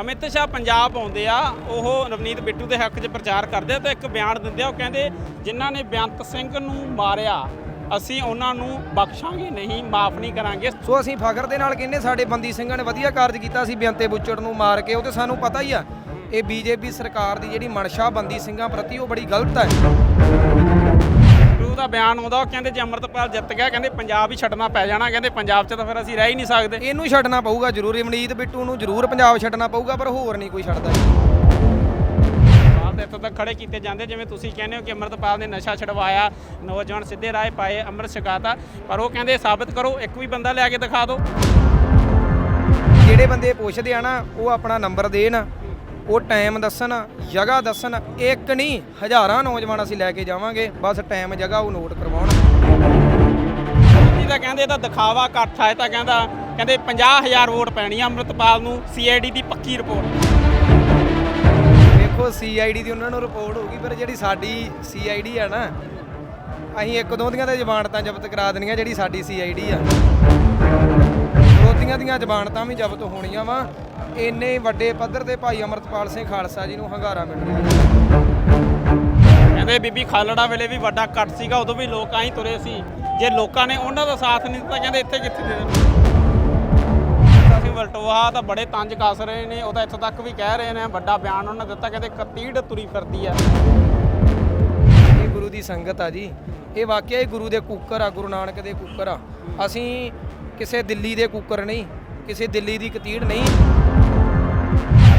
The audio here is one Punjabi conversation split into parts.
ਅਮਿਤ ਸ਼ਾਹ ਪੰਜਾਬ ਆਉਂਦੇ ਆ, ਉਹ ਨਵਨੀਤ ਬਿੱਟੂ ਦੇ ਹੱਕ 'ਚ ਪ੍ਰਚਾਰ ਕਰਦੇ ਆ ਤਾਂ ਇੱਕ ਬਿਆਨ ਦਿੰਦੇ ਆ, ਉਹ ਕਹਿੰਦੇ, ਜਿਨ੍ਹਾਂ ਨੇ ਬੇਅੰਤ ਸਿੰਘ ਨੂੰ ਮਾਰਿਆ, ਅਸੀਂ ਉਹਨਾਂ ਨੂੰ ਬਖਸ਼ਾਂਗੇ, ਨਹੀਂ, ਮਾਫ ਨਹੀਂ ਕਰਾਂਗੇ। ਸੋ ਅਸੀਂ ਫਖਰ ਦੇ ਨਾਲ ਕਹਿੰਦੇ, ਸਾਡੇ ਬੰਦੀ ਸਿੰਘਾਂ ਨੇ ਵਧੀਆ ਕਾਰਜ ਕੀਤਾ ਸੀ ਬੇਅੰਤੇ ਬੁੱਚੜ ਨੂੰ ਮਾਰ ਕੇ, ਉਹ ਤੇ ਸਾਨੂੰ ਪਤਾ ਹੀ ਆ, ਇਹ ਬੀਜੇਪੀ ਸਰਕਾਰ ਦੀ ਜਿਹੜੀ ਮਨਸ਼ਾ ਬੰਦੀ ਸਿੰਘਾਂ ਪ੍ਰਤੀ ਉਹ ਬੜੀ ਗਲਤ ਹੈ। ਬਿਆਨ ਆਉਂਦਾ ਉਹ ਕਹਿੰਦੇ ਜੇ ਅੰਮ੍ਰਿਤਪਾਲ ਜਿੱਤ ਗਿਆ ਕਹਿੰਦੇ ਪੰਜਾਬ ਹੀ ਛੱਡਣਾ ਪੈ ਜਾਣਾ ਕਹਿੰਦੇ ਪੰਜਾਬ 'ਚ ਤਾਂ ਫਿਰ ਅਸੀਂ ਰਹਿ ਹੀ ਨਹੀਂ ਸਕਦੇ। ਇਹਨੂੰ ਛੱਡਣਾ ਪਊਗਾ ਜ਼ਰੂਰ ਇਮਨੀਤ ਬਿੱਟੂ ਨੂੰ ਜ਼ਰੂਰ ਪੰਜਾਬ ਛੱਡਣਾ ਪਊਗਾ ਪਰ ਹੋਰ ਨਹੀਂ ਕੋਈ ਛੱਡਦਾ ਤੇ ਇੱਥੋਂ ਤੱਕ ਖੜੇ ਕੀਤੇ ਜਾਂਦੇ ਜਿਵੇਂ ਤੁਸੀਂ ਕਹਿੰਦੇ ਹੋ ਕਿ ਅੰਮ੍ਰਿਤਪਾਲ ਨੇ ਨਸ਼ਾ ਛਡਵਾਇਆ ਨੌਜਵਾਨ ਸਿੱਧੇ ਰਾਹ ਪਾਏ ਅੰਮ੍ਰਿਤ ਛਕਾਤਾ ਪਰ ਉਹ ਕਹਿੰਦੇ ਸਾਬਤ ਕਰੋ ਇੱਕ ਵੀ ਬੰਦਾ ਲਿਆ ਕੇ ਦਿਖਾ ਦਿਓ। ਜਿਹੜੇ ਬੰਦੇ ਪੁੱਛਦੇ ਆ ਨਾ ਉਹ ਆਪਣਾ ਨੰਬਰ ਦੇਣ ਉਹ ਟਾਈਮ ਦੱਸਣ ਜਗ੍ਹਾ ਦੱਸਣ ਇੱਕ ਨਹੀਂ ਹਜ਼ਾਰਾਂ ਨੌਜਵਾਨ ਅਸੀਂ ਲੈ ਕੇ ਜਾਵਾਂਗੇ। ਬਸ ਟਾਈਮ ਜਗ੍ਹਾ ਉਹ ਨੋਟ ਕਰਵਾਉਣ। ਜੀ ਤਾਂ ਕਹਿੰਦੇ ਇਹ ਤਾਂ ਦਿਖਾਵਾ ਇਕੱਠ ਆਏ ਤਾਂ ਕਹਿੰਦਾ ਕਹਿੰਦੇ 50000 ਵੋਟ ਪੈਣੀ ਆ ਅੰਮ੍ਰਿਤਪਾਲ ਨੂੰ ਸੀਆਈਡੀ ਦੀ ਪੱਕੀ ਰਿਪੋਰਟ। ਵੇਖੋ ਸੀਆਈਡੀ ਦੀ ਉਹਨਾਂ ਨੂੰ ਰਿਪੋਰਟ ਹੋਊਗੀ ਪਰ ਜਿਹੜੀ ਸਾਡੀ ਸੀਆਈਡੀ ਆ ਨਾ ਅਸੀਂ ਇੱਕ ਦੋ ਦੀਆਂ ਤਾਂ ਜ਼ਮਾਨਤਾਂ ਜ਼ਬਤ ਕਰਾ ਦੇਣੀਆਂ ਜਿਹੜੀ ਸਾਡੀ ਸੀਆਈਡੀ ਆ। ਵਿਰੋਧੀਆਂ ਦੀਆਂ ਜ਼ਮਾਨਤਾਂ ਵੀ ਜ਼ਬਤ ਹੋਣੀਆਂ ਵਾ। ਇੰਨੇ ਵੱਡੇ ਪੱਧਰ ਤੇ ਭਾਈ ਅਮਰਤਪਾਲ ਸਿੰਘ ਖਾਲਸਾ ਜੀ ਨੂੰ ਹੰਗਾਰਾ ਮਿਲ ਰਿਹਾ। ਕਹਿੰਦੇ ਬੀਬੀ ਖਾਲੜਾ ਵੇਲੇ ਵੀ ਵੱਡਾ ਇਕੱਠ ਸੀਗਾ ਉਦੋਂ ਵੀ ਲੋਕ ਆਈ ਤੁਰੇ ਸੀ। ਜੇ ਲੋਕਾਂ ਨੇ ਉਹਨਾਂ ਦਾ ਸਾਥ ਨਹੀਂ ਦਿੱਤਾ ਕਹਿੰਦੇ ਇੱਥੇ ਕਿੱਥੇ ਦੇ ਅਸੀਂ ਵਲਟੋਆ ਤਾਂ ਬੜੇ ਤੰਜ ਕੱਸ ਰਹੇ ਨੇ ਉਹ ਤਾਂ ਇੱਥੋਂ ਤੱਕ ਵੀ ਕਹਿ ਰਹੇ ਨੇ ਵੱਡਾ ਬਿਆਨ ਉਹਨਾਂ ਨੇ ਦਿੱਤਾ ਕਹਿੰਦੇ ਕਤੀੜ ਤੁਰੀ ਫਿਰਦੀ ਆ। ਇਹ ਗੁਰੂ ਦੀ ਸੰਗਤ ਆ ਜੀ। ਇਹ ਵਾਕਿਆ ਹੀ ਗੁਰੂ ਦੇ ਕੁੱਕਰ ਆ ਗੁਰੂ ਨਾਨਕ ਦੇ ਕੁੱਕਰ ਆ। ਅਸੀਂ ਕਿਸੇ ਦਿੱਲੀ ਦੇ ਕੁੱਕਰ ਨਹੀਂ ਕਿਸੇ ਦਿੱਲੀ ਦੀ ਕਤੀੜ ਨਹੀਂ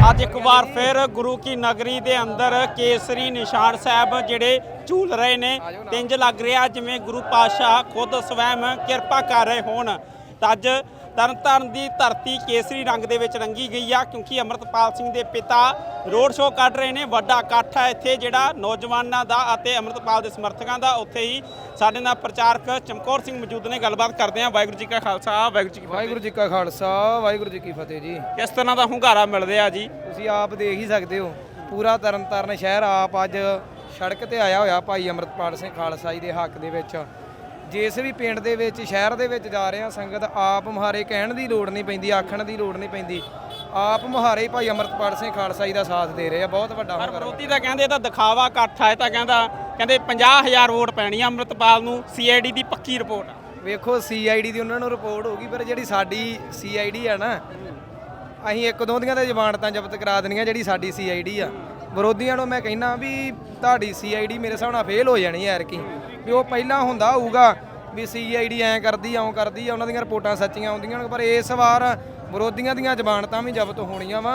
ਅੱਜ ਇੱਕ ਵਾਰ ਫਿਰ ਗੁਰੂ ਕੀ ਨਗਰੀ ਦੇ ਅੰਦਰ ਕੇਸਰੀ ਨਿਸ਼ਾਨ ਸਾਹਿਬ ਜਿਹੜੇ ਝੂਲ ਰਹੇ ਨੇ ਤਿੰਜ ਲੱਗ ਰਿਹਾ ਜਿਵੇਂ ਗੁਰੂ ਪਾਤਸ਼ਾਹ ਖੁਦ ਸਵੈਮ ਕਿਰਪਾ ਕਰ ਰਹੇ ਹੋਣ। ਤਾਂ ਅੱਜ ਤਰਨਤਾਰਨ ਦੀ ਧਰਤੀ ਕੇਸਰੀ ਰੰਗ ਦੇ ਵਿੱਚ ਰੰਗੀ ਗਈ ਆ ਕਿਉਂਕਿ ਅਮਰਤਪਾਲ ਸਿੰਘ ਦੇ ਪਿਤਾ ਰੋਡ ਸ਼ੋਅ ਕੱਢ ਰਹੇ ਨੇ। ਵੱਡਾ ਇਕੱਠ ਹੈ ਇੱਥੇ ਜਿਹੜਾ ਨੌਜਵਾਨਾਂ ਦਾ ਅਤੇ ਅਮਰਤਪਾਲ ਦੇ ਸਮਰਥਕਾਂ ਦਾ। ਉੱਥੇ ਹੀ ਸਾਡੇ ਨਾਲ ਪ੍ਰਚਾਰਕ ਚਮਕੌਰ ਸਿੰਘ ਮੌਜੂਦ ਨੇ। ਗੱਲਬਾਤ ਕਰਦੇ ਆ ਵਾਹਿਗੁਰੂ ਜੀ ਕਾ ਖਾਲਸਾ ਵਾਹਿਗੁਰੂ ਜੀ ਕੀ ਫਤਿਹ। ਵਾਹਿਗੁਰੂ ਜੀ ਕਾ ਖਾਲਸਾ ਵਾਹਿਗੁਰੂ ਜੀ ਕੀ ਫਤਿਹ ਜੀ। ਕਿਸ ਤਰ੍ਹਾਂ ਦਾ ਹੁੰਗਾਰਾ ਮਿਲ ਰਿਹਾ ਜੀ? ਤੁਸੀਂ ਆਪ ਦੇਖ ਹੀ ਸਕਦੇ ਹੋ। ਪੂਰਾ ਤਰਨਤਾਰਨ ਸ਼ਹਿਰ ਆਪ ਅੱਜ ਸੜਕ ਤੇ ਆਇਆ ਹੋਇਆ ਭਾਈ ਅਮਰਤਪਾਲ ਸਿੰਘ ਖਾਲਸਾ ਜੀ ਦੇ ਹੱਕ ਦੇ ਵਿੱਚ। ਜਿਸ ਵੀ ਪਿੰਡ ਦੇ ਵਿੱਚ ਸ਼ਹਿਰ ਦੇ ਵਿੱਚ ਜਾ ਰਹੇ ਆ ਸੰਗਤ ਆਪ ਮੁਹਾਰੇ ਕਹਿਣ ਦੀ ਲੋੜ ਨਹੀਂ ਪੈਂਦੀ ਆਖਣ ਦੀ ਲੋੜ ਨਹੀਂ ਪੈਂਦੀ। ਆਪ ਮੁਹਾਰੇ ਹੀ ਭਾਈ ਅਮਰਤਪਾਲ ਸਿੰਘ ਖਾਲਸਾ ਜੀ ਦਾ ਸਾਥ ਦੇ ਰਹੇ ਆ ਬਹੁਤ ਵੱਡਾ ਪਰ ਵਿਰੋਧੀ ਤਾਂ ਕਹਿੰਦੇ ਇਹ ਤਾਂ ਦਿਖਾਵਾ ਇਕੱਠ ਆਏ ਤਾਂ ਕਹਿੰਦਾ ਕਹਿੰਦੇ 50000 ਵੋਟ ਪੈਣੀ ਆ ਅੰਮ੍ਰਿਤਪਾਲ ਨੂੰ ਸੀਆਈਡੀ ਦੀ ਪੱਕੀ ਰਿਪੋਰਟ ਆ। ਵੇਖੋ ਸੀਆਈਡੀ ਦੀ ਉਹਨਾਂ ਨੂੰ ਰਿਪੋਰਟ ਹੋਊਗੀ ਪਰ ਜਿਹੜੀ ਸਾਡੀ ਸੀਆਈਡੀ ਆ ਨਾ ਅਸੀਂ ਇੱਕ ਦੋ ਦੀਆਂ ਤਾਂ ਜ਼ਮਾਨਤਾਂ ਜ਼ਬਤ ਕਰਾ ਦੇਣੀਆਂ ਜਿਹੜੀ ਸਾਡੀ ਸੀਆਈਡੀ ਆ। ਵਿਰੋਧੀਆਂ ਨੂੰ ਮੈਂ ਕਹਿਣਾ ਵੀ ਤੁਹਾਡੀ ਸੀਆਈਡੀ ਮੇਰੇ ਹਿਸਾਬ ਨਾਲ ਫੇਲ ਹੋ ਜਾਣੀ ਯਾਰ ਕੀ ਵੀ ਉਹ ਪਹਿਲਾਂ ਹੁੰਦਾ ਹੋਊਗਾ ਵੀ ਸੀਆਈਡੀ ਐਂ ਕਰਦੀ ਆਉਂ ਕਰਦੀ ਆ, ਉਹਨਾਂ ਦੀਆਂ ਰਿਪੋਰਟਾਂ ਸੱਚੀਆਂ ਆਉਂਦੀਆਂ ਪਰ ਇਸ ਵਾਰ ਵਿਰੋਧੀਆਂ ਦੀਆਂ ਜ਼ਮਾਨਤਾਂ ਵੀ ਜ਼ਬਤ ਹੋਣੀਆਂ ਵਾ।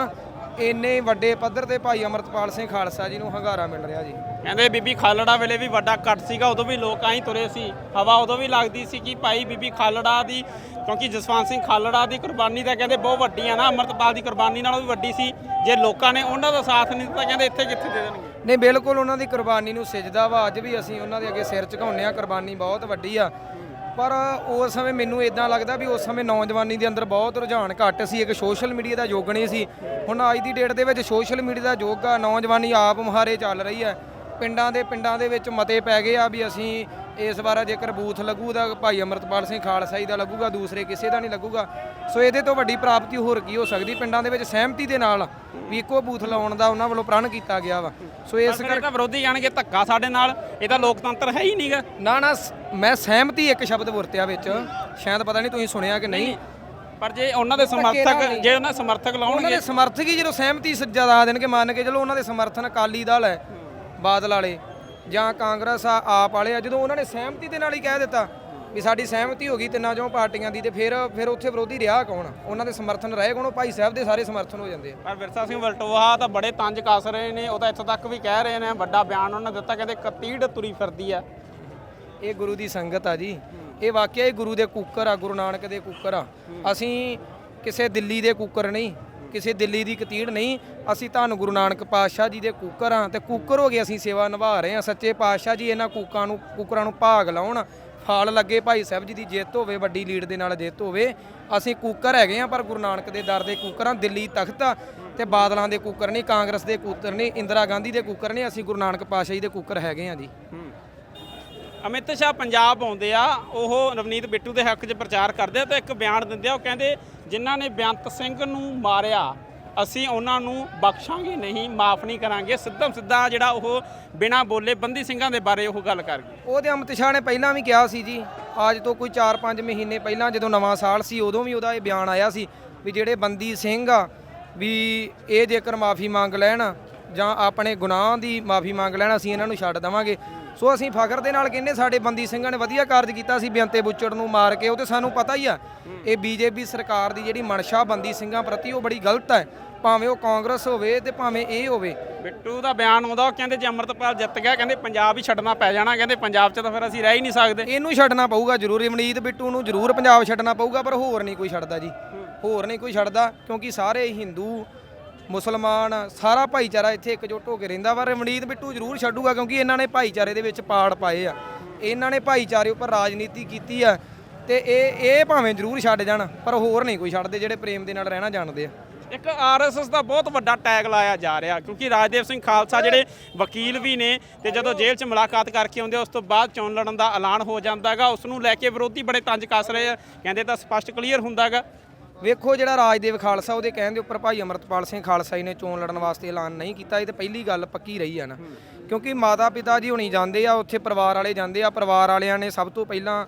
ਇੰਨੇ ਵੱਡੇ ਪੱਧਰ ਤੇ ਭਾਈ ਅਮਰਤਪਾਲ ਸਿੰਘ ਖਾਲਸਾ ਜੀ ਨੂੰ ਹੰਗਾਰਾ ਮਿਲ ਰਿਹਾ ਜੀ। ਕਹਿੰਦੇ ਬੀਬੀ ਖਾਲੜਾ ਵੇਲੇ ਵੀ ਵੱਡਾ ਇਕੱਠ ਸੀਗਾ ਉਦੋਂ ਵੀ ਲੋਕ ਆਈ ਤੁਰੇ ਸੀ। ਹਵਾ ਉਦੋਂ ਵੀ ਲੱਗਦੀ ਸੀ ਕਿ ਭਾਈ ਬੀਬੀ ਖਾਲੜਾ ਦੀ ਕਿਉਂਕਿ ਜਸਵੰਤ ਸਿੰਘ ਖਾਲੜਾ ਦੀ ਕੁਰਬਾਨੀ ਤਾਂ ਕਹਿੰਦੇ ਬਹੁਤ ਵੱਡੀ ਆ ਨਾ ਅੰਮ੍ਰਿਤਪਾਲ ਦੀ ਕੁਰਬਾਨੀ ਨਾਲੋਂ ਵੀ ਵੱਡੀ ਸੀ। ਜੇ ਲੋਕਾਂ ਨੇ ਉਹਨਾਂ ਦਾ ਸਾਥ ਨਹੀਂ ਦਿੱਤਾ ਕਹਿੰਦੇ ਇੱਥੇ ਕਿੱਥੇ ਦੇ ਦੇਣਗੇ? ਨਹੀਂ ਬਿਲਕੁਲ ਉਹਨਾਂ ਦੀ ਕੁਰਬਾਨੀ ਨੂੰ ਸਿਜਦਾ ਵਾ। ਅੱਜ ਵੀ ਅਸੀਂ ਉਹਨਾਂ ਦੇ ਅੱਗੇ ਸਿਰ ਝੁਕਾਉਂਦੇ ਆ ਕੁਰਬਾਨੀ ਬਹੁਤ ਵੱਡੀ ਆ। ਪਰ ਉਸ ਸਮੇਂ ਮੈਨੂੰ ਇਦਾਂ ਲੱਗਦਾ ਵੀ ਉਸ ਸਮੇਂ ਨੌਜਵਾਨੀ ਦੇ ਅੰਦਰ ਬਹੁਤ ਰੁਝਾਨ ਘੱਟ ਸੀ, ਇੱਕ ਸੋਸ਼ਲ ਮੀਡੀਆ ਦਾ ਯੁੱਗ ਨਹੀਂ ਸੀ। ਹੁਣ ਅੱਜ ਦੀ ਡੇਟ ਦੇ ਵਿੱਚ ਸੋਸ਼ਲ ਮੀਡੀਆ ਦਾ ਯੁੱਗ ਆ, ਨੌਜਵਾਨੀ ਆਪ ਮੁਹਾਰੇ ਚੱਲ ਰਹੀ ਹੈ। ਪਿੰਡਾਂ ਦੇ ਪਿੰਡਾਂ ਦੇ ਵਿੱਚ ਮਤੇ ਪੈ ਗਏ ਆ ਵੀ ਅਸੀਂ ਇਸ ਵਾਰ ਜੇਕਰ ਬੂਥ ਲੱਗੂ ਤਾਂ ਭਾਈ ਅਮਰਤਪਾਲ ਸਿੰਘ ਖਾਲਸਾ ਜੀ ਦਾ ਲੱਗੂਗਾ ਦੂਸਰੇ ਕਿਸੇ ਦਾ ਨਹੀਂ ਲੱਗੂਗਾ ਸੋ ਇਹਦੇ ਤੋਂ ਵੱਡੀ ਪ੍ਰਾਪਤੀ ਹੋਰ ਕੀ ਹੋ ਸਕਦੀ? ਪਿੰਡਾਂ ਦੇ ਵਿੱਚ ਸਹਿਮਤੀ ਦੇ ਨਾਲ ਵੀ ਇੱਕੋ ਬੂਥ ਲਾਉਣ ਦਾ ਉਹਨਾਂ ਵੱਲੋਂ ਪ੍ਰਣ ਕੀਤਾ ਗਿਆ ਵਾ। ਸੋ ਇਸ ਕਰਕੇ ਤਾਂ ਵਿਰੋਧੀ ਜਾਣਗੇ ਧੱਕਾ ਸਾਡੇ ਨਾਲ ਇਹ ਤਾਂ ਲੋਕਤੰਤਰ ਹੈ ਹੀ ਨਹੀਂਗਾ ਨਾ ਨਾ ਮੈਂ ਸਹਿਮਤੀ ਇੱਕ ਸ਼ਬਦ ਵਰਤਿਆ ਵਿੱਚ। ਸ਼ਾਇਦ ਪਤਾ ਨਹੀਂ ਤੁਸੀਂ ਸੁਣਿਆ ਕਿ ਨਹੀਂ। ਪਰ ਜੇ ਉਹਨਾਂ ਦੇ ਸਮਰਥਕ ਜੇ ਉਹਨਾਂ ਸਮਰਥਕ ਉਹਨਾਂ ਲਾਉਣਗੇ ਦੇ ਸਮਰਥਕ ਹੀ ਜਦੋਂ ਸਹਿਮਤੀ ਸ- ਜਤਾ ਦੇਣਗੇ ਮੰਨ ਕੇ ਚਲੋ ਉਹਨਾਂ ਦੇ ਸਮਰਥਨ ਅਕਾਲੀ ਦਲ ਹੈ ਬਾਦਲ ਵਾਲੇ। ਜਾਂ ਕਾਂਗਰਸ ਆ ਆਪ ਵਾਲੇ ਆ ਜਦੋਂ ਉਹਨਾਂ ਨੇ ਸਹਿਮਤੀ ਦੇ ਨਾਲ ਹੀ ਕਹਿ ਦਿੱਤਾ ਵੀ ਸਾਡੀ ਸਹਿਮਤੀ ਹੋ ਗਈ ਤਿੰਨਾਂ ਚੋਂ ਪਾਰਟੀਆਂ ਦੀ ਤੇ ਫਿਰ ਫਿਰ ਉੱਥੇ ਵਿਰੋਧੀ ਰਿਹਾ ਕੌਣ? ਉਹਨਾਂ ਦੇ ਸਮਰਥਨ ਰਹੇ ਕੌਣ? ਉਹ ਭਾਈ ਸਾਹਿਬ ਦੇ ਸਾਰੇ ਸਮਰਥਨ ਹੋ ਜਾਂਦੇ ਆ। ਪਰ ਵਿਰਸਾ ਸਿੰਘ ਵਲਟੋਆ ਤਾਂ ਬੜੇ ਤੰਜ ਕੱਸ ਰਹੇ ਨੇ ਉਹ ਤਾਂ ਇੱਥੋਂ ਤੱਕ ਵੀ ਕਹਿ ਰਹੇ ਨੇ ਵੱਡਾ ਬਿਆਨ ਉਹਨਾਂ ਨੇ ਦਿੱਤਾ ਕਹਿੰਦੇ ਕਤੀੜ ਤੁਰੀ ਫਿਰਦੀ ਆ। ਇਹ ਗੁਰੂ ਦੀ ਸੰਗਤ ਆ ਜੀ। ਇਹ ਵਾਕਿਆ ਹੀ ਗੁਰੂ ਦੇ ਕੁੱਕਰ ਆ ਗੁਰੂ ਨਾਨਕ ਦੇ ਕੁੱਕਰ ਆ। ਅਸੀਂ ਕਿਸੇ ਦਿੱਲੀ ਦੇ ਕੁੱਕਰ ਨਹੀਂ ਕਿਸੇ ਦਿੱਲੀ ਦੀ ਕਤੀੜ ਨਹੀਂ, ਅਸੀਂ ਤੁਹਾਨੂੰ ਗੁਰੂ ਨਾਨਕ ਪਾਤਸ਼ਾਹ ਜੀ ਦੇ ਕੁੱਕਰ ਹਾਂ ਤੇ ਕੁੱਕਰ ਹੋ ਗਏ, ਅਸੀਂ ਸੇਵਾ ਨਿਭਾ ਰਹੇ ਹਾਂ ਸੱਚੇ ਪਾਤਸ਼ਾਹ ਜੀ ਇਹਨਾਂ ਕੂਕਾਂ ਨੂੰ, ਕੁੱਕਰਾਂ ਨੂੰ ਭਾਗ ਲਾਉਣ, ਫਲ ਲੱਗੇ ਭਾਈ ਸਾਹਿਬ ਜੀ ਦੀ ਜਿੱਤ ਹੋਵੇ, ਵੱਡੀ ਲੀਡ ਦੇ ਨਾਲ ਜਿੱਤ ਹੋਵੇ। ਅਸੀਂ ਕੁੱਕਰ ਹੈਗੇ ਆ, ਪਰ ਗੁਰੂ ਨਾਨਕ ਦੇ ਦਰ ਦੇ ਕੁੱਕਰਾਂ ਦਿੱਲੀ ਤਖਤ ਆ ਤੇ ਬਾਦਲਾਂ ਦੇ ਕੁੱਕਰ ਨਹੀਂ, ਕਾਂਗਰਸ ਦੇ ਕੁੱਕਰ ਨਹੀਂ, ਇੰਦਰਾ ਗਾਂਧੀ ਦੇ ਕੁੱਕਰ ਨਹੀਂ, ਅਸੀਂ ਗੁਰੂ ਨਾਨਕ ਪਾਤਸ਼ਾਹ ਜੀ ਦੇ ਕੁੱਕਰ ਹੈਗੇ ਆ ਜੀ। ਅਮਿਤ ਸ਼ਾਹ ਪੰਜਾਬ ਆਉਂਦੇ ਆ, ਉਹ ਨਵਨੀਤ ਬਿੱਟੂ ਦੇ ਹੱਕ 'ਚ ਪ੍ਰਚਾਰ ਕਰਦੇ ਆ ਤਾਂ ਇੱਕ ਬਿਆਨ ਦਿੰਦੇ ਆ, ਉਹ ਕਹਿੰਦੇ, ਜਿਨ੍ਹਾਂ ਨੇ ਬੇਅੰਤ ਸਿੰਘ ਨੂੰ ਮਾਰਿਆ, ਅਸੀਂ ਉਹਨਾਂ ਨੂੰ ਬਖਸ਼ਾਂਗੇ ਨਹੀਂ, ਮਾਫ ਨਹੀਂ ਕਰਾਂਗੇ। ਸਿੱਧਮ ਸਿੱਧਾ ਜਿਹੜਾ ਉਹ ਬਿਨਾਂ ਬੋਲੇ ਬੰਦੀ ਸਿੰਘਾਂ ਦੇ ਬਾਰੇ ਉਹ ਗੱਲ ਕਰ ਗਏ ਉਹਦੇ ਅਮਿਤ ਸ਼ਾਹ ਨੇ ਪਹਿਲਾਂ ਵੀ ਕਿਹਾ ਸੀ ਜੀ, ਅੱਜ ਤੋਂ ਕੋਈ 4-5 ਮਹੀਨੇ ਪਹਿਲਾਂ ਜਦੋਂ ਨਵਾਂ ਸਾਲ ਸੀ, ਉਦੋਂ ਵੀ ਉਹਦਾ ਇਹ ਬਿਆਨ ਆਇਆ ਸੀ ਵੀ ਜਿਹੜੇ ਬੰਦੀ ਸਿੰਘ ਆ, ਵੀ ਇਹ ਜੇਕਰ ਮਾਫੀ ਮੰਗ ਲੈਣ ਜਾਂ ਆਪਣੇ ਗੁਨਾਹ ਦੀ ਮਾਫੀ ਮੰਗ ਲੈਣ, ਅਸੀਂ ਇਹਨਾਂ ਨੂੰ ਛੱਡ ਦੇਵਾਂਗੇ। ਸੋ ਅਸੀਂ ਫਖਰ ਦੇ ਨਾਲ ਕਹਿੰਦੇ ਸਾਡੇ ਬੰਦੀ ਸਿੰਘਾਂ ਨੇ ਵਧੀਆ ਕਾਰਜ ਕੀਤਾ ਸੀ ਬੇਅੰਤੇ ਬੁੱਚੜ ਨੂੰ ਮਾਰ ਕੇ। ਉਹ ਤੇ ਸਾਨੂੰ ਪਤਾ ਹੀ ਆ ਇਹ ਬੀਜੇਪੀ ਸਰਕਾਰ ਦੀ ਜਿਹੜੀ ਮਨਸ਼ਾ ਬੰਦੀ ਸਿੰਘਾਂ ਪ੍ਰਤੀ ਉਹ ਬੜੀ ਗਲਤ ਹੈ। ਭਾਵੇਂ ਉਹ ਕਾਂਗਰਸ ਹੋਵੇ ਤੇ ਭਾਵੇਂ ਇਹ ਹੋਵੇ। ਬਿੱਟੂ ਦਾ ਬਿਆਨ ਆਉਂਦਾ ਉਹ ਕਹਿੰਦੇ ਜੇ ਅੰਮ੍ਰਿਤਪਾਲ ਜਿੱਤ ਗਿਆ ਕਹਿੰਦੇ ਪੰਜਾਬ ਹੀ ਛੱਡਣਾ ਪੈ ਜਾਣਾ ਕਹਿੰਦੇ ਪੰਜਾਬ 'ਚ ਤਾਂ ਫਿਰ ਅਸੀਂ ਰਹਿ ਹੀ ਨਹੀਂ ਸਕਦੇ। ਇਹਨੂੰ ਛੱਡਣਾ ਪਊਗਾ ਜ਼ਰੂਰ ਇਮਨੀਤ ਬਿੱਟੂ ਨੂੰ ਜ਼ਰੂਰ ਪੰਜਾਬ ਛੱਡਣਾ ਪਊਗਾ ਪਰ ਹੋਰ ਨਹੀਂ ਕੋਈ ਛੱਡਦਾ ਜੀ। ਹੋਰ ਨਹੀਂ ਕੋਈ ਛੱਡਦਾ ਕਿਉਂਕਿ ਸਾਰੇ ਹਿੰਦੂ ਮੁਸਲਮਾਨ ਸਾਰਾ ਭਾਈਚਾਰਾ ਇੱਥੇ ਇਕਜੁੱਟ ਹੋ ਕੇ ਰਹਿੰਦਾ ਪਰ ਇਮਨੀਤ ਬਿੱਟੂ ਜ਼ਰੂਰ ਛੱਡੂਗਾ ਕਿਉਂਕਿ ਇਹਨਾਂ ਨੇ ਭਾਈਚਾਰੇ ਦੇ ਵਿੱਚ ਪਾੜ ਪਾਏ ਆ। ਇਹਨਾਂ ਨੇ ਭਾਈਚਾਰੇ ਉੱਪਰ ਰਾਜਨੀਤੀ ਕੀਤੀ ਆ ਤੇ ਇਹ ਇਹ ਭਾਵੇਂ ਜ਼ਰੂਰ ਛੱਡ ਜਾਣ ਪਰ ਹੋਰ ਨਹੀਂ ਕੋਈ ਛੱਡਦੇ ਜਿਹੜੇ ਪ੍ਰੇਮ ਦੇ ਨਾਲ ਰਹਿਣਾ ਜਾਣਦੇ ਆ। ਇੱਕ ਆਰਐਸਐਸ ਦਾ ਬਹੁਤ ਵੱਡਾ ਟੈਗ ਲਾਇਆ ਜਾ ਰਿਹਾ ਕਿਉਂਕਿ ਰਾਜਦੇਵ ਸਿੰਘ ਖਾਲਸਾ ਜਿਹੜੇ ਵਕੀਲ ਵੀ ਨੇ ਤੇ ਜਦੋਂ ਜੇਲ੍ਹ 'ਚ ਮੁਲਾਕਾਤ ਕਰਕੇ ਆਉਂਦੇ ਆ, ਉਸ ਤੋਂ ਬਾਅਦ ਚੋਣ ਲੜਨ ਦਾ ਐਲਾਨ ਹੋ ਜਾਂਦਾ ਹੈਗਾ। ਉਸ ਨੂੰ ਲੈ ਕੇ ਵਿਰੋਧੀ ਬੜੇ ਤੰਜ ਕੱਸ ਰਹੇ ਆ। ਕਹਿੰਦੇ ਤਾਂ ਸਪਸ਼ਟ ਕਲੀਅਰ ਹੁੰਦਾਗਾ। ਵੇਖੋ ਜਿਹੜਾ ਰਾਜਦੇਵ ਖਾਲਸਾ ਉਹਦੇ ਕਹਿਣ ਦੇ ਉੱਪਰ ਭਾਈ ਅਮਰਤਪਾਲ ਸਿੰਘ ਖਾਲਸਾ ਜੀ ਨੇ ਚੋਣ ਲੜਨ ਵਾਸਤੇ ਐਲਾਨ ਨਹੀਂ ਕੀਤਾ। ਇਹ ਤੇ ਪਹਿਲੀ ਗੱਲ ਪੱਕੀ ਰਹੀ ਆ ਨਾ। ਕਿਉਂਕਿ ਮਾਤਾ ਪਿਤਾ ਜੀ ਹੁਣੀ ਜਾਂਦੇ ਆ ਉੱਥੇ ਪਰਿਵਾਰ ਵਾਲੇ ਜਾਂਦੇ ਆ। ਪਰਿਵਾਰ ਵਾਲਿਆਂ ਨੇ ਸਭ ਤੋਂ ਪਹਿਲਾਂ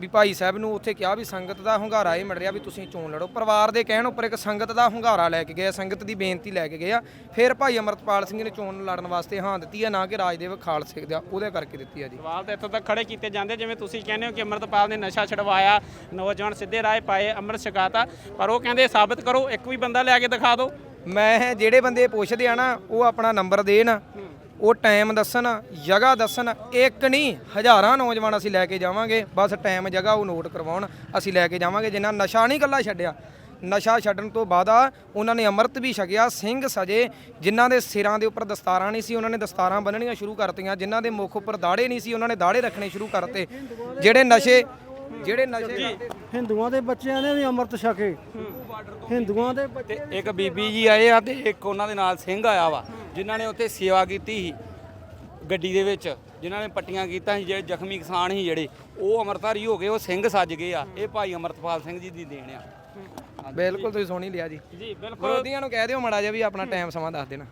ਵੀ ਭਾਈ ਸਾਹਿਬ ਨੂੰ ਉੱਥੇ ਕਿਹਾ ਵੀ ਸੰਗਤ ਦਾ ਹੁੰਗਾਰਾ ਇਹ ਮਿਲ ਰਿਹਾ ਵੀ ਤੁਸੀਂ ਚੋਣ ਲੜੋ। ਪਰਿਵਾਰ ਦੇ ਕਹਿਣ ਉੱਪਰ ਇੱਕ ਸੰਗਤ ਦਾ ਹੁੰਗਾਰਾ ਲੈ ਕੇ ਗਏ ਸੰਗਤ ਦੀ ਬੇਨਤੀ ਲੈ ਕੇ ਗਏ ਆ। ਫਿਰ ਭਾਈ ਅਮਰਤਪਾਲ ਸਿੰਘ ਨੇ ਚੋਣ ਲੜਨ ਵਾਸਤੇ ਹਾਂ ਦਿੱਤੀ ਆ ਨਾ ਕਿ ਰਾਜਦੇਵ ਖਾਲਸੇ ਦਾ ਉਹਦੇ ਕਰਕੇ ਦਿੱਤੀ ਆ ਜੀ। ਸਵਾਲ ਤਾਂ ਇੱਥੋਂ ਤੱਕ ਖੜੇ ਕੀਤੇ ਜਾਂਦੇ ਜਿਵੇਂ ਤੁਸੀਂ ਕਹਿੰਦੇ ਹੋ ਕਿ ਅੰਮ੍ਰਿਤਪਾਲ ਨੇ ਨਸ਼ਾ ਛਡਵਾਇਆ ਨੌਜਵਾਨ ਸਿੱਧੇ ਰਾਹ ਪਾਏ ਅੰਮ੍ਰਿਤ ਛਕਾਤਾ ਪਰ ਉਹ ਕਹਿੰਦੇ ਸਾਬਤ ਕਰੋ ਇੱਕ ਵੀ ਬੰਦਾ ਲਿਆ ਕੇ ਦਿਖਾ ਦਿਓ। ਮੈਂ ਜਿਹੜੇ ਬੰਦੇ ਪੁੱਛਦੇ ਆ ਨਾ ਉਹ ਆਪਣਾ ਨੰਬਰ ਦੇਣ ਉਹ ਟਾਈਮ ਦੱਸਣ ਜਗ੍ਹਾ ਦੱਸਣ ਇੱਕ ਨਹੀਂ ਹਜ਼ਾਰਾਂ ਨੌਜਵਾਨ ਅਸੀਂ ਲੈ ਕੇ ਜਾਵਾਂਗੇ। ਬਸ ਟਾਈਮ ਜਗ੍ਹਾ ਉਹ ਨੋਟ ਕਰਵਾਉਣ ਅਸੀਂ ਲੈ ਕੇ ਜਾਵਾਂਗੇ। ਜਿਨ੍ਹਾਂ ਨਸ਼ਾ ਨਹੀਂ ਕੱਲਾ ਛੱਡਿਆ ਨਸ਼ਾ ਛੱਡਣ ਤੋਂ ਬਾਅਦ ਆ ਉਹਨਾਂ ਨੇ ਅੰਮ੍ਰਿਤ ਵੀ ਛਕਿਆ ਸਿੰਘ ਸਜੇ ਜਿਨ੍ਹਾਂ ਦੇ ਸਿਰਾਂ ਦੇ ਉੱਪਰ ਦਸਤਾਰਾਂ ਨਹੀਂ ਸੀ ਉਹਨਾਂ ਨੇ ਦਸਤਾਰਾਂ ਬੰਨਣੀਆਂ ਸ਼ੁਰੂ ਕਰਤੀਆਂ ਜਿਨ੍ਹਾਂ ਦੇ ਮੁਖ ਉੱਪਰ ਦਾੜੇ ਨਹੀਂ ਸੀ ਉਹਨਾਂ ਨੇ ਦਾੜੇ ਰੱਖਣੇ ਸ਼ੁਰੂ ਕਰਤੇ। ਜਿਹੜੇ ਨਸ਼ੇ ਜਿਹੜੇ ਨਸ਼ੇ ਹਿੰਦੂਆਂ ਦੇ ਬੱਚਿਆਂ ਨੇ ਵੀ ਅੰਮ੍ਰਿਤ ਛਕੇ। ਹਿੰਦੂਆਂ ਦੇ ਬੱਚੇ ਤੇ ਇੱਕ ਬੀਬੀ ਜੀ ਆਏ ਆ ਤੇ ਇੱਕ ਉਹਨਾਂ ਦੇ ਨਾਲ ਸਿੰਘ ਆਇਆ ਵਾ। ਜਿਨ੍ਹਾਂ ਨੇ ਉੱਥੇ ਸੇਵਾ ਕੀਤੀ ਸੀ ਗੱਡੀ ਦੇ ਵਿੱਚ ਜਿਨ੍ਹਾਂ ਨੇ ਪੱਟੀਆਂ ਕੀਤਾ ਸੀ ਜਿਹੜੇ ਜ਼ਖਮੀ ਕਿਸਾਨ ਸੀ ਜਿਹੜੇ ਉਹ ਅਮਰਤਾਰੀ ਹੋ ਗਏ ਉਹ ਸਿੰਘ ਸੱਜ ਗਏ ਆ। ਇਹ ਭਾਈ ਅਮਰਤਪਾਲ ਸਿੰਘ ਜੀ ਦੀ ਦੇਣ ਆ। ਬਿਲਕੁਲ ਤੁਸੀਂ ਸੁਣ ਹੀ ਲਿਆ ਜੀ। ਜੀ ਬਿਲਕੁਲ। ਵਿਰੋਧੀਆਂ ਨੂੰ ਕਹਿ ਦਿਓ ਮੜਾ ਜਿਹਾ ਵੀ ਆਪਣਾ ਟਾਈਮ ਸਮਾਂ ਦੱਸ ਦੇਣਾ।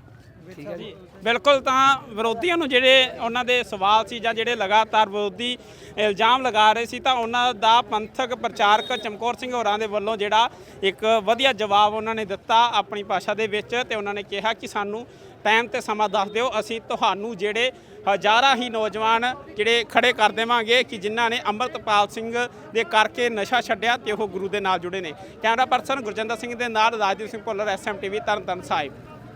ਠੀਕ ਹੈ ਜੀ। ਬਿਲਕੁਲ ਤਾਂ ਵਿਰੋਧੀਆਂ ਨੂੰ ਜਿਹੜੇ ਉਹਨਾਂ ਦੇ ਸਵਾਲ ਸੀ ਜਾਂ ਜਿਹੜੇ ਲਗਾਤਾਰ ਵਿਰੋਧੀ ਇਲਜ਼ਾਮ ਲਗਾ ਰਹੇ ਸੀ ਤਾਂ ਉਹਨਾਂ ਦਾ ਪੰਥਕ ਪ੍ਰਚਾਰਕ ਚਮਕੌਰ ਸਿੰਘ ਹੋਰਾਂ ਦੇ ਵੱਲੋਂ ਜਿਹੜਾ ਇੱਕ ਵਧੀਆ ਜਵਾਬ ਉਹਨਾਂ ਨੇ ਦਿੱਤਾ ਆਪਣੀ ਭਾਸ਼ਾ ਦੇ ਵਿੱਚ ਤੇ ਉਹਨਾਂ ਨੇ ਕਿਹਾ ਕਿ ਸਾਨੂੰ ਟਾਈਮ ਤੇ ਸਮਾਂ ਦੱਸ ਦਿਓ ਅਸੀਂ ਤੁਹਾਨੂੰ ਜਿਹੜੇ ਹਜ਼ਾਰਾਂ ਹੀ ਨੌਜਵਾਨ ਜਿਹੜੇ ਖੜੇ ਕਰ ਦੇਵਾਂਗੇ ਕਿ ਜਿਨ੍ਹਾਂ ਨੇ ਅੰਮ੍ਰਿਤਪਾਲ ਸਿੰਘ ਦੇ ਕਰਕੇ ਨਸ਼ਾ ਛੱਡਿਆ ਤੇ ਉਹ ਗੁਰੂ ਦੇ ਨਾਲ ਜੁੜੇ ਨੇ। ਕੈਮਰਾ ਪਰਸਨ ਗੁਰਜਿੰਦਰ ਸਿੰਘ ਦੇ ਨਾਲ ਰਾਜਦੀਪ ਸਿੰਘ ਭੁੱਲਰ ਐਸਐਮਟੀਵੀ ਤਰਨਤਾਰਨ ਸਾਹਿਬ।